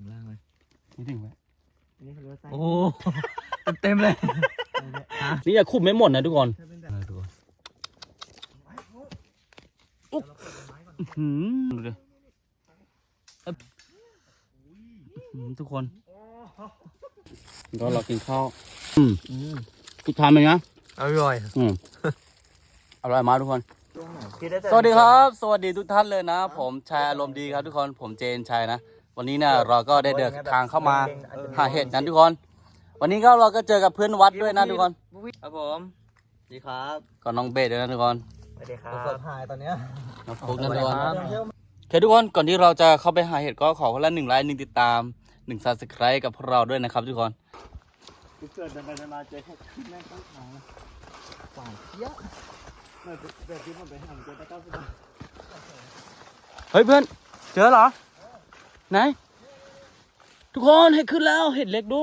ถึงล่างเลย นี่ถึงไหมอันนี้เขาเรียกว่าไส้โอ้ เต็มๆเลยนี่อย่าคุบไม่หมดนะทุกคนถ้าเป็นแบบเออทุกคนไม้โอ้อุ๊บเดี๋ยวเราเปิดไม้ก่อนหืมดูดิเอ๊ะหืมทุกคนโอ้ก็เรากินข้าวอืมอืมทุกทานไหมนะอร่อยอืมอร่อยมากทุกคนช่วงไหนพี่ได้แต่สวัสดีครับ สวัสดีทุกท่านเลยนะ ผมชายอารมณ์ดีครับทุกคน ผมเจนชัยนะ วันนี้เนี่ยเราก็ได้เดินทางเข้ามาหาเห็ดนะทุกคน วันนี้ก็เราก็เจอกับเพื่อนวัดด้วยนะทุกคนครับผมสวัสดีครับก็น้องเบสด้วยนะทุกคนสวัสดีครับสดหายตอนเนี้ยน้องฟุกนะทุกคนครับโอเคทุกคนก่อนที่เราจะเข้าไปหาเห็ดก็ขอคนละหนึ่งไลค์หนึ่งติดตามหนึ่งซับสไครต์กับพวกเราด้วยนะครับทุกคนกูเกิดเดินไปเดินมาเจอแค่ขึ้นแม่งต้นขานะหวานเยอะเมื่อแบบที่ผมไปหาผมเจอตะเก้าสิบบาทเฮ้ยเพื่อน เจอเหรอ ไหน ทุกคนเห็ดขึ้นแล้วเห็ดเล็กดู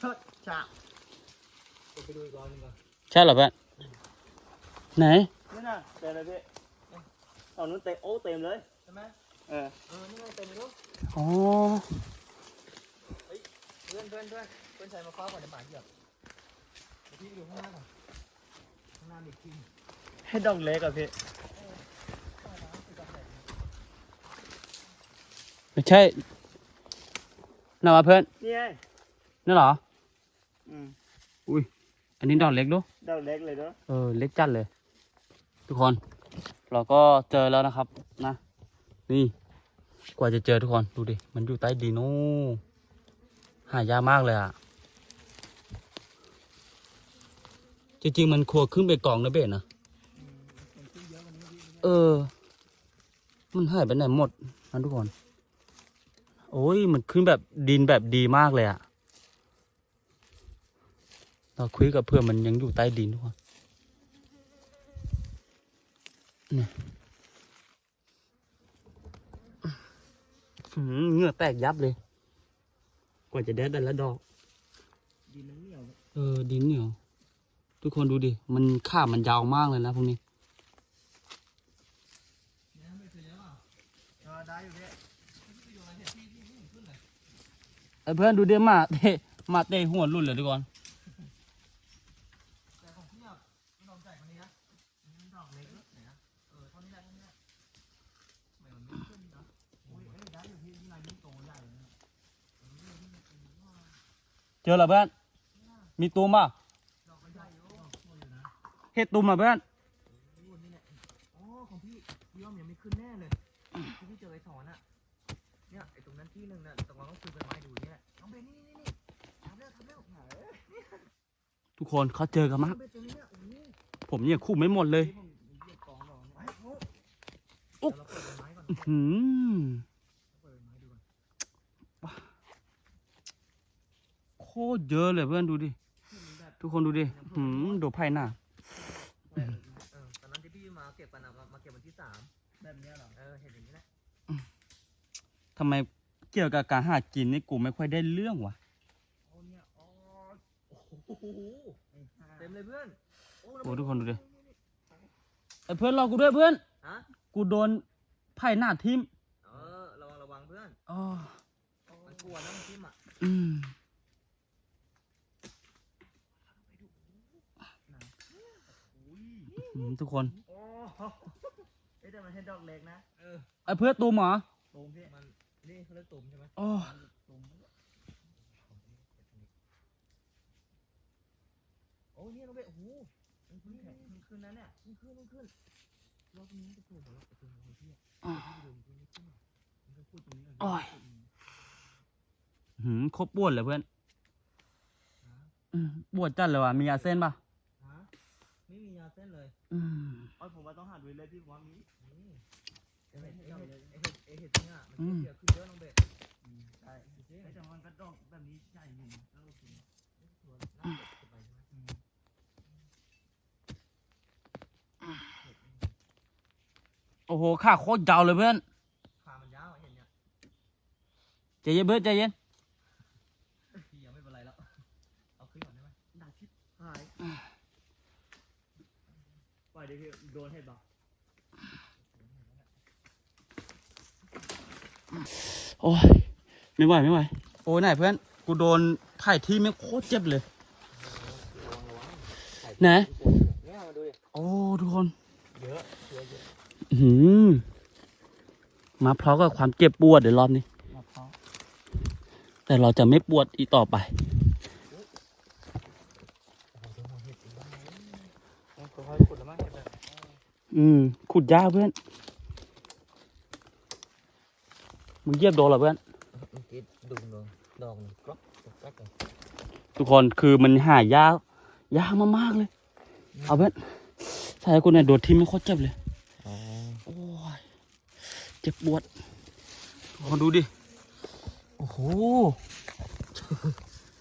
เฮ้ยจ้าไปดูอีกรอบนึงก่อนใช่เหรอเพื่อนไหนนี่น่ะเต็มเลยพี่ตอนนู้นเต็มโอ้เต็มเลยใช่ไหมเออเออนี่ไงเต็มเลยลูกอ๋อเพื่อนเพื่อนเพื่อนเพื่อนชายมาคว้าก่อนเดี๋ยวหมาเหยียบเดี๋ยวพี่ไปดูข้างหน้าก่อนข้างหน้ามีทีให้ดอกเล็กอะพี่ ไม่ใช่น่าวะเพื่อนนี่ไงนั่นเหรอ อืมอุ้ย อันนี้ดอกเล็กดูดอกเล็กเลยเนาะเออ เล็กจัดเลย ทุกคน เราก็เจอแล้วนะครับ นะ นี่ กว่าจะเจอทุกคน ดูดิ มันอยู่ใต้ดินโอ้หายากมากเลยอะจริงๆ มันควรขึ้นไปกองนะเบสนะ เออ มันหายไปไหนหมดนะทุกคน โอ้ยมันขึ้นแบบดินแบบดีมากเลยอะเราคุยกับเพื่อนมันยังอยู่ใต้ดินทุกคนเนี่ยอื้อหือเหงื่อแตกยับเลย กว่าจะได้แต่ละดอก ดินมันเหนียว เออ ดินเหนียว ทุกคนดูดิ มันข้าบมันยาวมากเลยนะพวกนี้ เนี่ยไม่เคยแล้วอะเออได้อยู่พี่ ไอ้เพื่อนดูเดิหมาเตะมาเตะหัวรุ่นเลยทุกคนเจอแล้วเพื่อนมีตูมป่ะดอกมันใหญ่อยู่สวยอยู่นะเห็ดตูมอะเพื่อน โอ้นี่แหละอ๋อของพี่พี่ย่อมยังไม่ขึ้นแน่เลยที่พี่เจอไอ้ถอนอะ เนี่ยไอ้ตรงนั้นที่หนึ่งน่ะตรงนั้นต้องคุยกันไม้ดูเนี่ยน้องเบนนี่นี่นี่ทำแล้วทำแล้วหาเอ้ยทุกคนเขาเจอกันน้มาอกงเบนตัวนี้เนี่ยโอ้โหผมเนี่ยคู่ไม่หมดเลยนี่ผมเหยียบกองดอกไม้โอ้อุ๊บเดี๋ยวเราเปิดใบไม้ก่อนอื้อหืมเปิดใบไม้ดูก่อนโคตรเยอะเลยเพื่อนดูดิ ที่มันแบบทุกคนดูดิหืมดูไพ่หน้าเออเออตอนนั้นที่พี่มาเก็บกันอะมามาเก็บวันที่สามแบบเนี้ยเหรอเออเห็นอย่างนี้แหละ ทำไมเกี่ยวกับการหากินนี่กูไม่ค่อยได้เรื่องวะโอ้เนี่ยอ๋อโอ้โหเต็มเลยเพื่อนโอ้โอ้ทุกคนดูดิไอ้เพื่อนรอกูด้วยเพื่อน ฮะกูโดนไพ่หน้าทิ่มเออระวังระวังเพื่อน อ๋อมันกลัวนะมันทิ่มอะอืมอืมทุกคนโอ้เอ๊ะแต่มันใช่ดอกเล็กนะ เออไอ้เพื่อนตูมเหรอ ตูมพี่มัน นี่เขาเรียกตูมใช่ไหมอ๋อตูมโอ้เนี่ยน้องเบสโอ้โหมันขึ้นแข็งขึ้นขึ้นนะเนี่ยขึ้นขึ้นขึ้นขึ้นรอบนี้จะเกิดอะไรจะเกิดอะไรพี่อะพี่ดูตรงนี้ขึ้นมันก็พูดตรงนี้โอ้ยหืมโคตรปวดเลยเพื่อนอืมปวดจัดเลยว่ะ มียาเส้นป่ะฮะไม่มียาเส้นเลยอืมอ๋อผมว่าต้องหาดูเลยพี่ผมว่ามีนี่ เอเห็ดเอเห็ดเอเห็ดเอเห็ดเนี่ยมันขึ้นเยอะขึ้นเยอะน้องเบสใช่แต่มันก็ดอกแบบนี้ใหญ่อยู่นะแล้วโอเคตัวน่าจะไปใช่ไหมโอ้โหขาโคตรยาวเลยเพื่อนขามันยาวเห็นเนี่ยใจเย็นเพื่อนใจเย็นพี่ยังไม่เป็นไรแล้ว เอาขึ้นก่อนได้ไหมหนักชิบหายปล่อยดิพี่โดนเห็ดบ่ โอ้ยไม่ไหวไม่ไหวโอ้ยไหนเพื่อนกูโดนไข่ที่ไม่งโคตรเจ็บเลยไหนเนี่ยมาดูดิโอ้ทุกคนเยอะเยอะเยอะอื้อหือมาเพราะกับความเจ็บปวดเดี๋ยวรอบนี้มะพร้าวแต่เราจะไม่ปวดอีกต่อไปต้องค่อยๆขุดแล้วมั้งเห็นแบบอืมขุดยากเพื่อน มึงเหยียบโดนเหรอเพื่อนเมื่อกี้ดุงดงดอกหนึ่งกรอบแป๊กเลยทุกคนคือมันหายากยากมากๆเลย เอาเพื่อนใส่กูเนี่ยโดดทิ่มไม่โคตรเจ็บเลย อ๋อโอ้ยเจ็บปวดลองดูดิ โอ้โห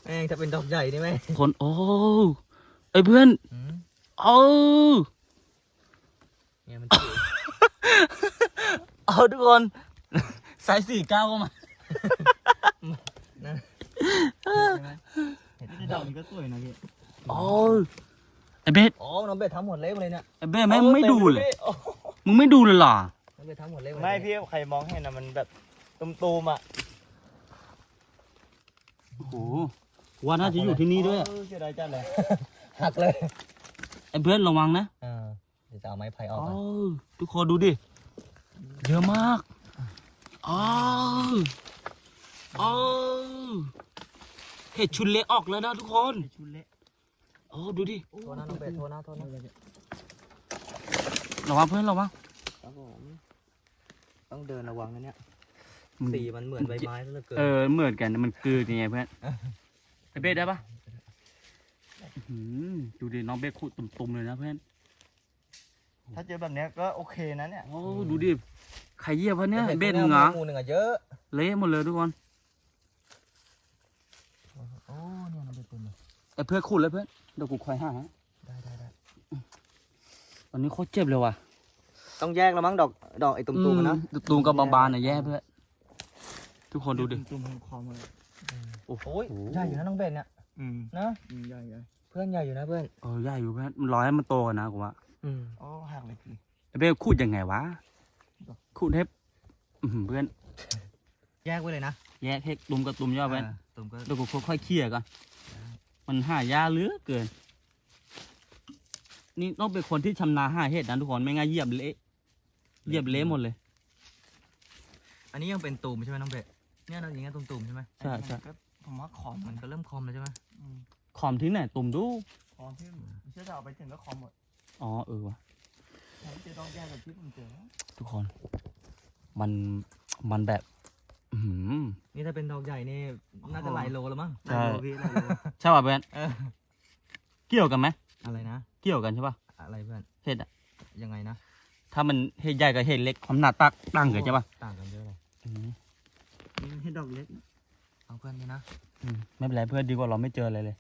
แม่งถ้าเป็นดอกใหญ่นี่ไหมคนโอ้ไอ้เพื่อนอืมเอาเนี่ยมันจิ๋วเอาทุกคน สายสี่เก้าเข้ามานะใช่ไหมเห็นนี่ดอกนี้ก็สวยนะพี่โอ้ยไอ้เบสอ๋อ น้องเบ็ดทำหมดเละหมดเลยเนี่ย ไอ้เบสแม่งไม่ดูเลยโอ้มึงไม่ดูเลยเหรอ น้องเบ็ดทำหมดเละหมดเลยไม่พี่ใครมองเห็นนะมันแบบตูมๆอะโอ้โหว่าน่าจะอยู่ที่นี่ด้วยอะเออเสียดายจัดเลย หักเลย ไอ้เพื่อนระวังนะอ่าเดี๋ยวจะเอาไม้ไผ่ออกโอ้ก่อนทุกคนดูดิ เยอะมาก อ้าวอ้าวเห็ดชุนเละออกแล้วนะทุกคนชุดเละโอ้ดูดิโทษนะน้องเบ็ดโทษนะโทษนะระวังเพื่อนระวังครับผมต้องเดินระวังนะเนี่ยมึงสีมันเหมือนใบไม้ซะเหลือเกินเออเหมือนกันนะมันคือยังไงเพื่อนไอเบสได้ปะอื้อหือดูดิน้องเบสขุดตุ่มๆเลยนะเพื่อนถ้าเจอแบบเนี้ยก็โอเคนะเนี่ยโอ้ดูดิ ใครเหยียบวะเนี่ยไอ้เบสมึงเหรงองูหนึ่งอะเยอะเละหมดเลยทุกคนโอ้เนี่ยน้องเบ็ดตุ่มเลยไอเพื่อนขุดเลยเพื่อนเดี๋ยวกูคอยหาให้ได้ได้ได้วันนี้โคตรเจ็บเลยว่ะต้องแยกแล้วมั้งดอกดอกไอ้ตุ่มๆอะนะอืมตุ่มกับบานๆน่ะแย่เพื่อนทุกคนดูดิตุ่มๆของคอมาเลยโอ้โหโอ้ยใหญ่อยู่นะน้องเบ็ดเนี่ยอืมนะอืมใหญ่ใหญ่เพื่อนใหญ่อยู่นะเพื่อนเออใหญ่อยู่เพื่อนมันรอให้มันโตกันนะกูว่าอืมโอ้หักเลยพี่ไอเบสขุดยังไงวะ ขุดให้อื้อหือเพื่อน แยกไว้เลยนะแยกให้ตุ่มกับตุ่มย่อเพื่อนาตุ่มก็เดี๋ยวกูค่อยๆเคลี่ยร์ก่อนมันหายากเหลือเกิน นี่ต้องเป็นคนที่ชำนาญหาเห็ดนะทุกคน ไม่งั้นเหยียบเละ เหยียบเละหมดเลย อันนี้ยังเป็นตุ่มใช่ไหมน้องเบ็ดเนี่ยเราอย่างเงี้ยตุ่มๆใช่ไหมใช่ใช่ ก็ผมว่าขอมมัมันนก็เริ่มคอมแล้วใช่ไหมอืมขอมทิ้งไหนตุ่มดู ขอมที่ไม่เชื่อจะเอาไปถึงก็ขอมหมด อ๋อเออวะถ้า เจอดอกแย่แบบที่ผมเจอ ทุกคน มันมันแบบ อื้อหือ นี่ถ้าเป็นดอกใหญ่นี่น่าจะหลายโลแล้วมั้งใช่ หลายโลพี่หลายโลใช่ป่ะเพื่อนเออเกี่ยวกันไหมอะไรนะ เกี่ยวกันใช่ป่ะอะไรเพื่อน เห็ดอะยังไงนะถ้ามันเห็ดใหญ่กับเห็ดเล็กความหนาตักตั้งกันใช่ป่ะต่างกันเยอะเลยอืมนี่ให้ดอกเล็กเอาเพื่อนนี่นะ อืมไม่เป็นไรเพื่อนดีกว่าเราไม่เจออะไรเลย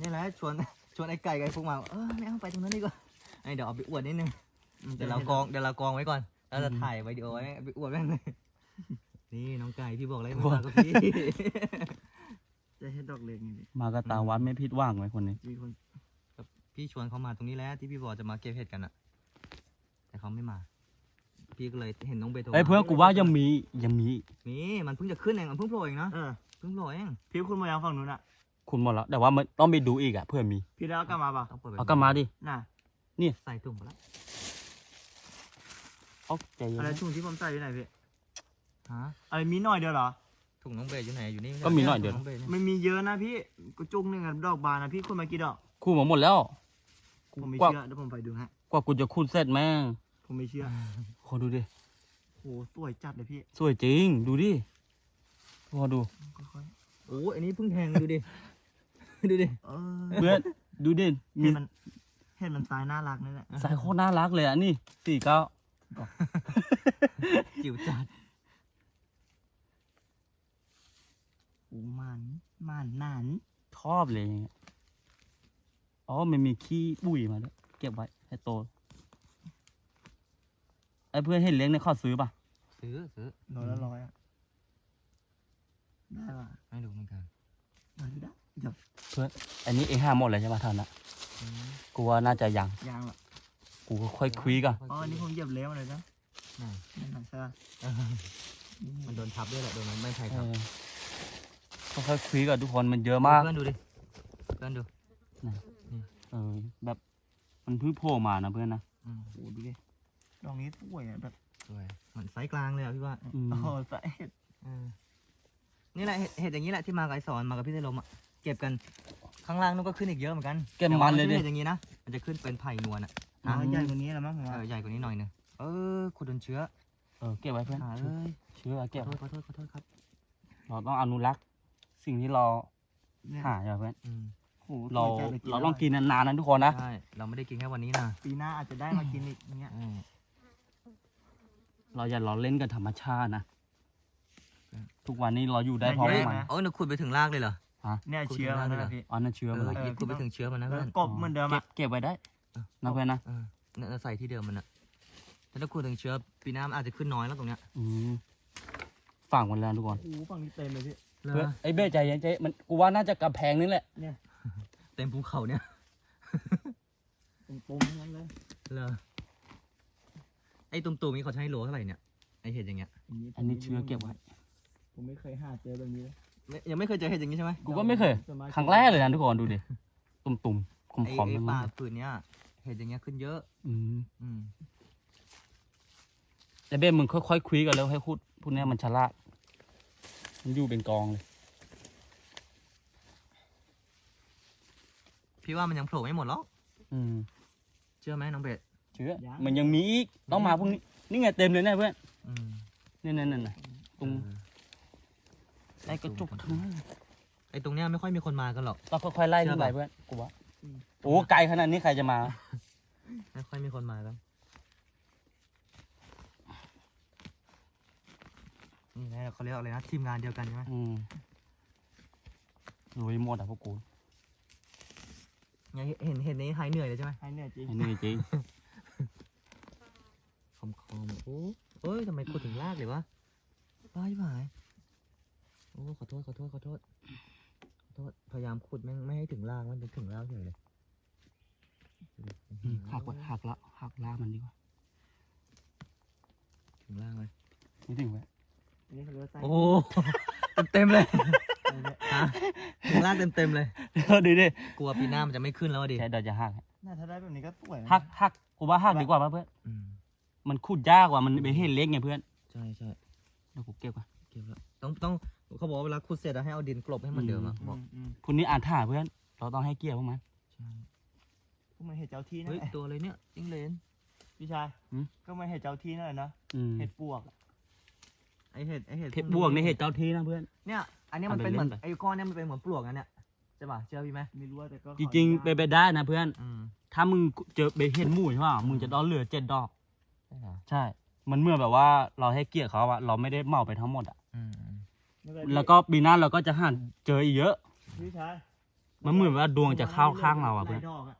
นี่แหละชวนชวนไอ้ไก่กับไอ้พวกมา เออไม่เอาไปตรงนั้นดีกว่า ไอ้เดี๋ยวเอาไปอวดนิดนึงเดี๋ยวเรากองเดี๋ยวเรากองไว้ก่อนแล้วจะถ่ายวิดีโอไว้ไปอวดแม่งเลยนี่น้องไก่พี่บอกเลยมากับพี่จะให้ดอกเล็กนี่ดิมาก็ตามวัดไม่ผิดหว่างไว้คนนี้มีคนพี่ชวนเขามาตรงนี้แล้วที่พี่บอกจะมาเก็บเห็ดกันอะแต่เขาไม่มา พี่ก็เลยเห็นน้องเบโทรเอ้ยเพื่อนกูว่ายังมียังมีมีมันเพิ่งจะขึ้นเองมันเพิ่งโผล่เองนะเออเพิ่งโผล่เองพี่คุณมายังฝั่งนู้นอะคุณหมดแล้วแต่ว่ามันต้องไปดูอีกอะเพื่อมี พี่แล้วกลับมาป่ะต้องเปิดเอากลับมาดิน่ะ ใส่ถุงไปแล้วเอาใจเย็นอะไรนะ ถุงที่ผมใส่อยู่ไหนพี่ฮะอะไรมีหน่อยเดียวเหรอ ถุงน้องเบย์อยู่ไหนอยู่นี่ก็มีหน่อยเดียว ถุงงบย์นี่มันมีเยอะนะพี่กูจุกหนึ่งอะดอกบานนะพี่คุณมากี่ดอก คู่มาหมดแล้ว ผมไม่กว่าเชื่อเดี๋ยวผมไปดูฮะ กว่ากูจะคูดเสร็จแม่งผมไม่เชื่อขอดูดิ โหสวยจัดเลยพี่สวยจริง ดูดิพอดู ค่อยโอ้ยอันนี้เพิ่งแทงดูดิ ดูดิ ๆเออเพื่อนดูดิ มีเห็นมัน เห็นมันตายน่ารักนั่นแหละสายโคตรน่ารักเลยอะนี่สี่เก้าจิ๋วจัดโอ้มันมันหนานชอบเลยอย่างเงี้ยอ๋อมันมีขี้บุ๋ยมาด้วยเก็บไว้ให้โตไอ้เพื่อนเห็นเลี้ยงในยเขาซื้อป่ะ ซื้อซื้อร้อยละร้อยอะได้ป่ะไม่รู้เหมือนกันได้ ได้เดี๋ยวอันนี้เองห้าหมดเลยใช่ป่ะท่านนะอืมกูว่าน่าจะยังยางละกูก็ค่อยคุยกันอ๋ออันนี้ผมเหยียบเละมาเลยนะไหนนั่นน่ะใช่ปะมันโดนทับด้วยแหละโดนมันไม่ไผ่เอทับอค่อยๆคุยกับทุกคนมันเยอะมากเพื่อนดูดิเพื่อนดูเออแบบมันเพิ่งโผล่มานะเพื่อนนะอืมโอ้ดูดิดอกนี้สวยอะแบบสวยเหมือนไซส์กลางเลยอะพี่ว่าอืมโอ้โหใส่เห็ดเออนี่แหละเห็ดเห็ดอย่างนี้แหละที่มากับไอสอนมากับพี่เซลมอะ เก็บกันข้างล่างนู้นก็ขึ้นอีกเยอะเหมือนกันเก็บมันเลยดิ แต่ว่าไใช่ห็ดอย่างนี้นะมันจะขึ้นเป็นไผ่นวลอะอ่าใหญ่กว่านี้แล้วมั้งผมเอว่าอใหญ่กว่านี้หน่อยนึงเออขุดโดนเชื้อเออเก็บไว้เพื่อนหาเลยเชื่อขอเก็บโทไว้ษขอโทษขอโทษครับเราต้องอนุรักษ์ สิ่งที่เราเนี่ยหาอย่าเพื่อนอืมโอ้โหเราสวยจัลยเราต้องกินนานๆนะทุกคนนะใช่เราไม่ได้กินแค่วันนี้นะปีหน้าอาจจะได้มากินอีกอย่างเงี้ยอืมเราอย่าล้อเล่นกับธรรมชาตินะทุกวันนี้เราอยู่ได้เพราะเฮ้ย มันโอ้ยหนูขุดไปถึงรากเลยเหรอ เนี่ยขุดเชื้อมันกินได้นะด้วยเหรอพี่อ๋อนั่นเชื้อเอมันอนะเออหยิบขุดไปถึงเชื้อมันนะแล้วเพื่อนกบเหมือนเดิมเก็อะบเก็บไว้ได้นะเพื่อนนะเออเนี่ยเราใส่ที่เดิมมันอะแต่ถ้าขุดถึงเชื้อปีหน้ามันอาจจะขึ้นน้อยแล้วตรงเนี้ยอืมฝั่งมันแล้วทุกคนโอ้โหฝั่งนี้เต็มเลยพี่ เพื่อนไอ้เบ้ใจเย็นใจมันกูว่าน่าจะกระแพงนี่แหละเต็มภูเขาเนี่ยปุ่มๆทั้งนั้นเลยเหรอไอ้ตุ่มๆนี้เขาใช้โลเท่าไหร่เนี่ยไอ้เห็ดอย่างเงี้ยอันนี้เชื้อเก็บไว้ ผมไม่เคยหาเจอแบบนี้เลย ไม่ยังไม่เคยเจอเห็ดอย่างนี้ใช่ไหมกูก็ไม่เคยส่วนากครั้งแรกเลยนะทุกคนดูดิ ตุ่มๆคไอ้อมๆไอ้ทั้งป่านั้นผืนเนี้ยเห็ดอย่างเงี้ยขึ้นเยอะ อืมอืมแต่เบ้มึงค่อยๆคุยกันแล้วให้พูดพวกเนี้ยมันฉลาด มันอยู่เป็นกองเลย พี่ว่ามันยังโผล่ไม่หมดหรอกอืมเชื่อไหมน้องเบสเชื้อมันยังมีอีกต้องมาพวกนี้ นี่ไงเต็มเลยนะเพื่อนอืมนี่นั่นนั่นน่ะตรง เออ ไอ้กระจุกทั้งนั้นเลยไอ้ตรงเนี้ยไม่ค่อยมีคนมากันหรอก ต้องค่อยๆไล่ขึ้นไปเพื่อนกูว่าโอ้ไกลขนาดนี้ใครจะมา ไม่ค่อยมีคนมากันนี่นะเขาเรียกอะไรนะทีมงานเดียวกันใช่ไหมอืมลุยหมดอะพวกกูไงเห็นเห็นนี้หายเหนื่อยเลยใช่ไหมให้เนี่ยจริงไอ้นี่จริง คอมคอมโอ้เอ้ยทำไมขุดถึงลากเลยวะบ้ายี่หาย โอ้ขอโทษขอโทษขอโทษขอโทษพยายามขุดไม่ไม่ให้ถึงลากมันจะถึงลากเฉยเลยอืมหักไว้หักละหักลากมันดีกว่าถึงลากเลยไม่ถึงไว้อันนี้เขาเรียกว่าไส้โอ้เต็มเต็มๆเลยฮะถึงลากเต็มเต็มๆเลยเดี๋ยวดิดิกลัวปีหน้ามันจะไม่ขึ้นแล้วอะดิแค่เดี๋ยวจะหักน่าถ้าได้แบบนี้ก็สวยนะหักหักกูว่าหักดีกว่าป่ะเพื่อนอืมมันขุดยากกว่ามันเป็นเห็ดเล็กไงเพื่อนใช่ใช่เดี๋ยวกูเก็บก่อนเก็บแล้วต้องต้อง เขาบอกว่าเวลาขุดเสร็จอะให้เอาดินกลบให้มันเดิมอะอืบอกมอืมพวกนี้อ่านถ่าเพื่อน เราต้องให้เกียรติพวกมันใช่ก็เหมันเห็ดเจ้าที่นั่นเฮ้ยแหละตัวอะไรเนี่ยจิ้งเหลนพี่ชายหืม ก็เหมันเห็ดเจ้าที่นั่นแหละเนอะอืมเห็ดปวกอะไอเห็ดไอเห็ดเห็ดบวกในเห็ดเจ้าที่นะเพื่อน เนี่ยอันนี้มันเอาไปเป็นเหมือนเล่นไป ไอ้ก้อนเนี่ยมันเป็นเหมือนปลวกนะเนี่ยใช่ป่ะเชื่อพี่ไหมไม่รู้ว่าแต่ก็จริงๆไปเป็นไปได้นะเพื่อน อืมถ้ามึงเจอเบเห็ดหมู่ใช่ป่ะมึงจะต้องเหลือเจ็ดดอก ใช่เหรอใช่ มันเมื่อแบบว่าเราให้เกียรติเขาอะเราไม่ได้เหมาไปทั้งหมดอะอืม แล้วก็ปีหน้าเราก็จะหาเจออีกเยอะ พี่ชายมันเหมือนว่าดวงจะเข้าข้างเราอะหเพื่ลอนยดอกอะ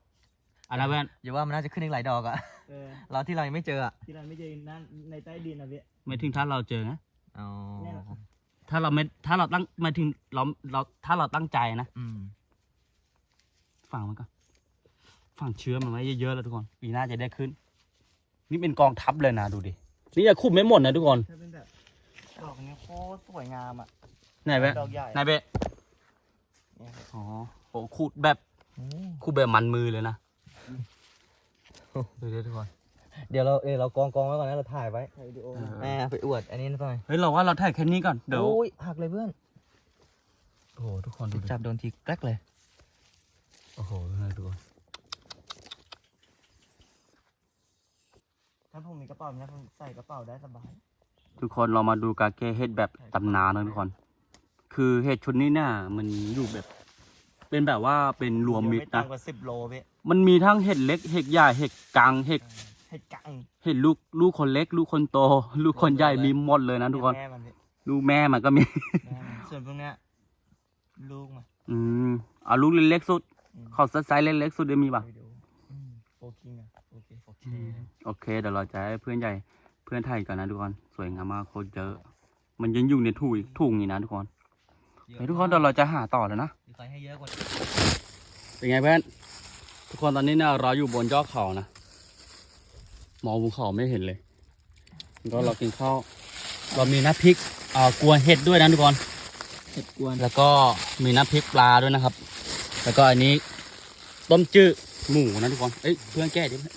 อันนั้นเพื่อนอย่าว่ามันน่าจะขึ้นอีกหลายดอกอะเออเราที่เรายังไม่เจออะที่เราไม่เจอนั่นในใต้ดินนะพี่ ไม่ถึงถ้าเราเจอนะ อ๋อแน่นอนถ้าเราไม่ถ้าเราตั้งมาถึงเราเราถ้าเราตั้งใจนะอืมฝังมันก่อนฝังเชื้อมันไว้เยอะๆแล้วทุกคน ปีหน้าจะได้ขึ้น นี่เป็นกองทัพเลยนะดูดินี่จะคุบไม่หมดนะทุกคน ถ้าเป็นแบบ ดอกเนี้ยโคตรสวยงามอะ ไหนเว้ยดอกใหญ่ไหนเว้ยเนี่ยครับอ๋อโหขูดแบบโอ้ขูดแบบมันมือเลยนะดูดิทุกคนเดี๋ยวเราเออเรากองกองไว้ก่อนนะเราถ่ายไว้ถ่ายวิดีโอเออแม่ไปอวด อันนี้หน่อยเฮ้ยเราว่าเราถ่ายแค่นี้ก่อนเดี๋ยวโอ้ยหักเลยเพื่อนโอ้โหทุกคนดูดิจับโดนทีแกรกเลยโอ้โหดูนะทุกคนถ้าผมมีกระเป๋าเนี้ยผมใส่กระเป๋าได้สบาย ทุกคนเรามาดูการแก้เห็ดแบบตำนานนะทุกคน คือเห็ดชุดนี้เนี่ยมันอยู่แบบ เป็นแบบว่าเป็นรวมมิตรไต่ำนะกว่าสิบโลพี่มันมีทั้งเห็ดเล็กเห็ดใหญ่เห็ดกลางเห็ดเห็ดกังเห็ดลูกลูกคนเล็ก ลูกคนโต ลูกคนใหญ่มีหมดเลยนะทุกคน แม่มันพี่ลูกแม่มันก็มี แม่มันส่วนพวกเนี้ยลูกมันอืมเอาลูกเล็กๆสุดอืมขอไซส์เล็กๆสุดได้มีป่ะวิดีโออืมโฟกิงอะโอเคโอเค โอเคเดี๋ยวเราจะให้เพื่อนใหญ่เพื่อนไทยกันนะทุกคน สวยงามมากโคตรเยอะ มันยังอยู่ในถุงถุงนี่นะทุกคนเฮ้ยทุกคนเดี๋ยวเราจะหาต่อแล้วนะใส่ให้เยอะกว่าเป็นไงเพื่อนทุกคนตอนนี้เนี่ยเราอยู่บนยอดเขานะมองภูเขาไม่เห็นเลยก็เรากินข้าวเรามีน้ำพริกอ่ากวนเห็ดด้วยนะทุกคนเห็ดกวนแล้วก็มีน้ำพริกปลาด้วยนะครับ แล้วก็อันนี้ต้มจืดหมูนะทุกคนเอ้ยเพื่อนแก้ดิไม่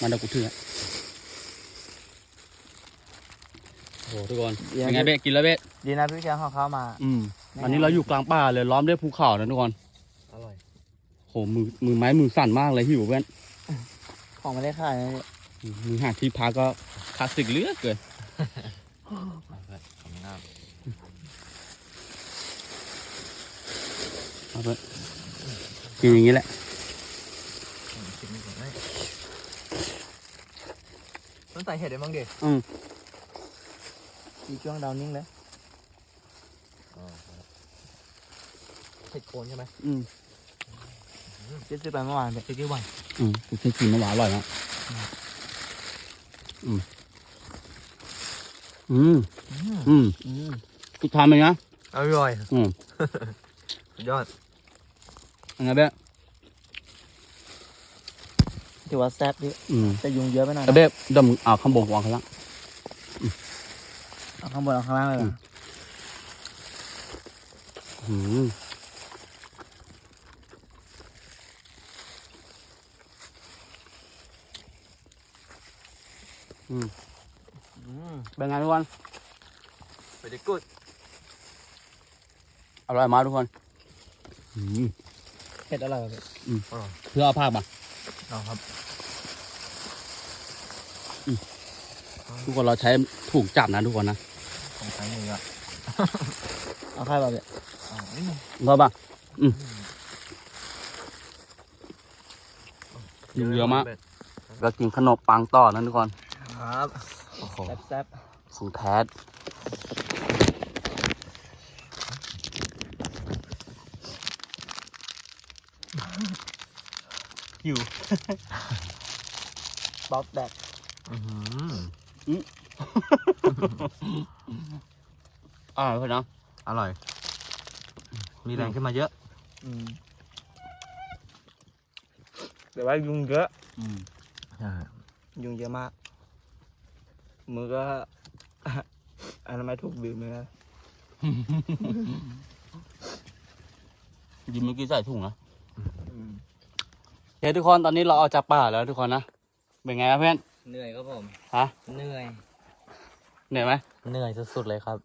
มาเดี๋ยวกูถือ ห้โอ้โหทุกคนเป็นไงเบ๊ะกินแล้วเบ๊ะดีนะพี่แกห่อข้าวมา อืมอันนี้เราอยู่กลางป่าเลยล้อมด้วยภูเขานะทุกคนอร่อยโหมือมือไม้มือสั่นมากเลยหิวเพื่อนของไม่ได้ขายนะพี่มือหาที่พักก็คลาสสิกเหลือเกินของน้เอาเพื่อนกินอย่างนี้แหละำคิดไม่ถึงเลยต้องใส่เห็ดด้วยมั้งดิอืม อีช่วงดาวนิ่งเลยเห็ดโคนใช่ไหมอืมที่ซื้อไปเมื่อวานพี่เห็ดกี่วันอืมกูเคยกินมาหวานอร่อยนะอืมอืมอืมอืมกูทำเองนะอร่อย อืมยอดยังไงเบ๊ะถือว่าแซ่บพี่อืมแต่ยุงเยอะไปหน่อยแต่นะเบ๊ะดมเอาข้างบนวางข้างล่าง เอาข้างบนเอาข้างล่างเลยเหรออืมอืมเป็นไงทุกคนไปดิกุดอร่อยมากทุกคนอืมเผ็ดอร่อยพี่เพื่อเอาภาพมาเอาครับ ทุกคนเราใช้ถูกจับนะทุกคนนะ ของใช้มืออะเอาข้าวแบบพี่เอานิดนึงเพราะป่ะอืมอยู่เยอะมากก็กินขนมปังต่อนะทุกคน ครับโอ้โหแซ่บแซ่บของแท้อยู่บ๊อบแบกอือหื ออร่อยเพื่อนเนาะอร่อย มีแรงขึ้นมาเยอะ อืมแต่ว่ายุงเยอะอืมยุงเยอะมาก มือก็อันนั้นไม่ถูกดื่มเลยนะยิมเมื่อกี้ใส่ถุงนะอืมโอเคทุกคนตอนนี้เราออกจากป่าแล้วทุกคนนะ เป็นไงครับเพื่อน เหนื่อยครับผม ฮะ เหนื่อย เหนื่อยไหม เหนื่อยสุดๆเลยครับ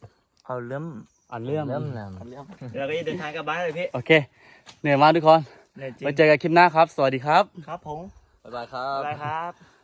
เอาเริ่มอ่านเรื่องเริ่มนเอาเริ่มเดี๋ยวเราก็จะเดินทางกลับบ้านเลยพี่ โอเค เหนื่อยมากทุกคนเหนื่อยจริงไว้เจอกันคลิปหน้าครับ สวัสดีครับ ครับผม บ๊ายบายครับ๊ายบบายครับ